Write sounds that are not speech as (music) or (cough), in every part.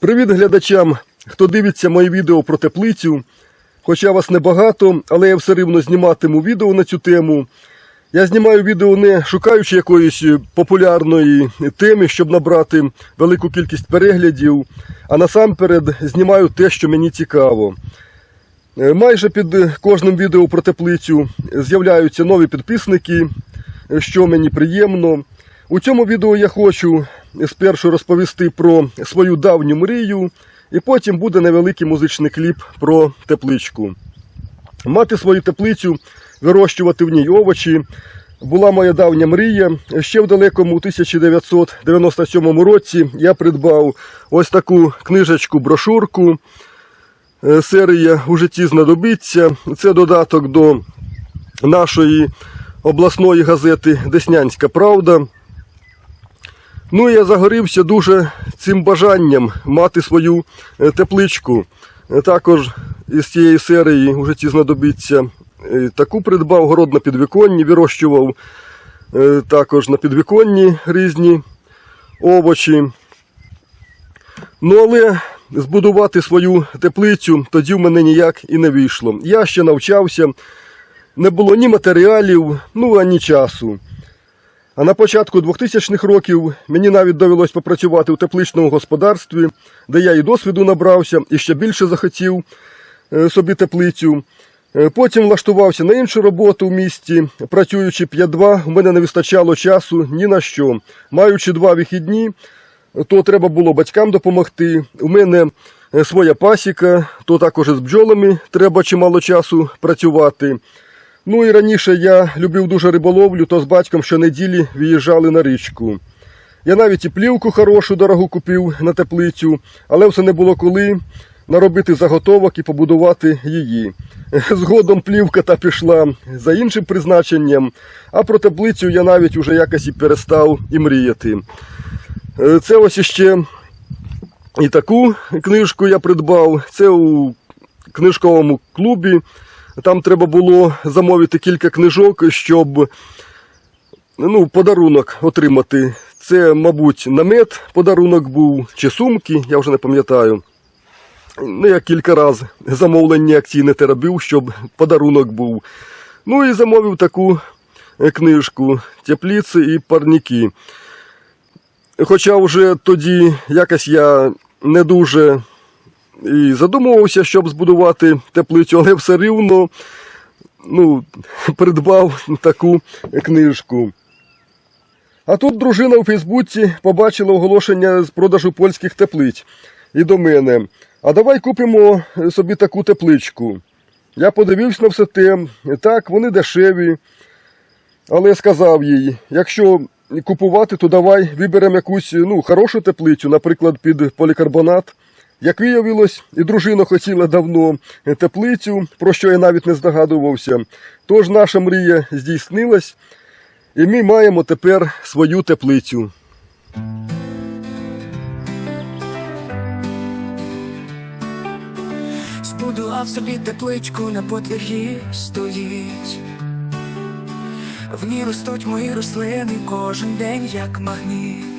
Привіт глядачам, хто дивиться мої відео про теплицю. Хоча вас небагато, але я все рівно зніматиму відео на цю тему. Я знімаю відео не шукаючи якоїсь популярної теми, щоб набрати велику кількість переглядів, а насамперед знімаю те, що мені цікаво. Е, Майже під кожним відео про теплицю з'являються нові підписники, що мені приємно. У цьому відео я хочу спершу розповісти про свою давню мрію, і потім буде невеликий музичний кліп про тепличку. Мати свою теплицю, вирощувати в ній овочі була моя давня мрія. Ще в далекому 1997 році я придбав ось таку книжечку, брошурку. Е, Серія у житті знадобиться. Це додаток до нашої обласної газети Деснянська Правда. Ну, я загорівся дуже цим бажанням мати свою е, тепличку. Е, Також із цієї серії у житті знадобиться е, таку придбав город на підвіконні, вирощував також на підвіконні різні овочі. Ну, але збудувати свою теплицю тоді в мене ніяк і не вийшло. Я ще навчався, не було ні матеріалів, ну ані часу. А на початку 2000-х років мені навіть довелось попрацювати у тепличному господарстві, де я і досвіду набрався, і ще більше захотів е, собі теплицю. Е, Потім влаштувався на іншу роботу в місті. Працюючи 5-2, у мене не вистачало часу ні на що. Маючи два вихідні, то треба було батькам допомогти. У мене е, своя пасіка, то також із бджолами треба чимало часу працювати. Ну і раніше я любив дуже риболовлю, то з батьком щонеділі виїжджали на річку. Я навіть і плівку хорошу дорогу купив на теплицю, але все не було коли наробити заготовок і побудувати її. (laughs) Згодом плівка та пішла за іншим призначенням, а про теплицю я навіть уже якось і перестав і мріяти. Е, Це ось іще і таку книжку я придбав. Це у книжковому клубі. Там треба було замовити кілька книжок, щоб ну, подарунок отримати. Це, мабуть, намет подарунок був чи сумки, я вже не пам'ятаю. Ну, я кілька разів замовлення акційне те робив, щоб подарунок був. Ну і замовив таку е, книжку Тепліці і парніки. Хоча вже тоді якось я не дуже і задумувався, щоб збудувати теплицю, але все рівно ну, придбав таку книжку. А тут дружина у Фейсбуці побачила оголошення з продажу польських теплиць і до мене. А давай купимо собі таку тепличку. Я подивився на все те. Так, вони дешеві. Але сказав їй, якщо купувати, то давай виберемо якусь ну, хорошу теплицю, наприклад, під полікарбонат. Як виявилось, і дружина хотіла давно теплицю, про що я навіть не здогадувався. Тож наша мрія здійснилась, і ми маємо тепер свою теплицю. Збудував собі тепличку на подвір'ї стоїть. В ній ростуть мої рослини кожен день як магніт.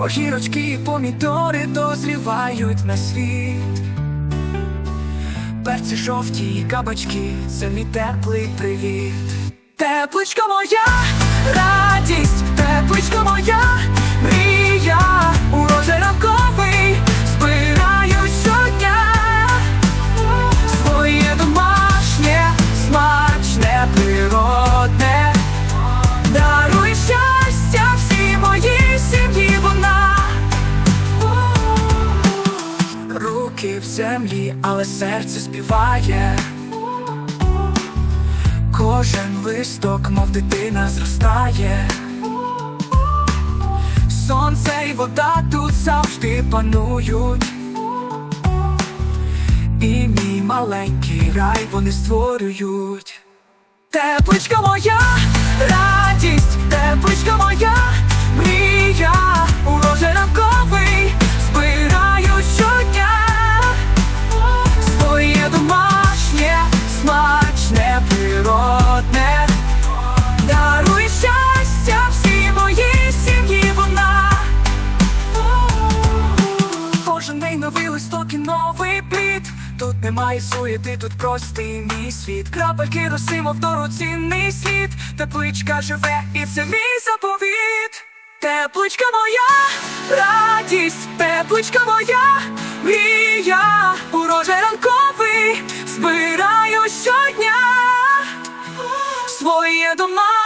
Огірочки і помідори дозрівають на світ. Перці жовті і кабачки, це мій теплий привіт. Тепличка моя, радість, тепличка моя, мрія, землі, але серце співає. Кожен листок, мов дитина, зростає. Сонце і вода тут завжди панують. І мій маленький рай вони створюють. Тепличка моя, радість, тепличка моя, мрія, урожай немає суєти, тут простий мій світ. Крапельки роси, мов дорогоцінний світ. Тепличка живе, і це мій заповіт. Тепличка моя, радість, тепличка моя, мрія, урожай ранковий, збираю щодня своє дома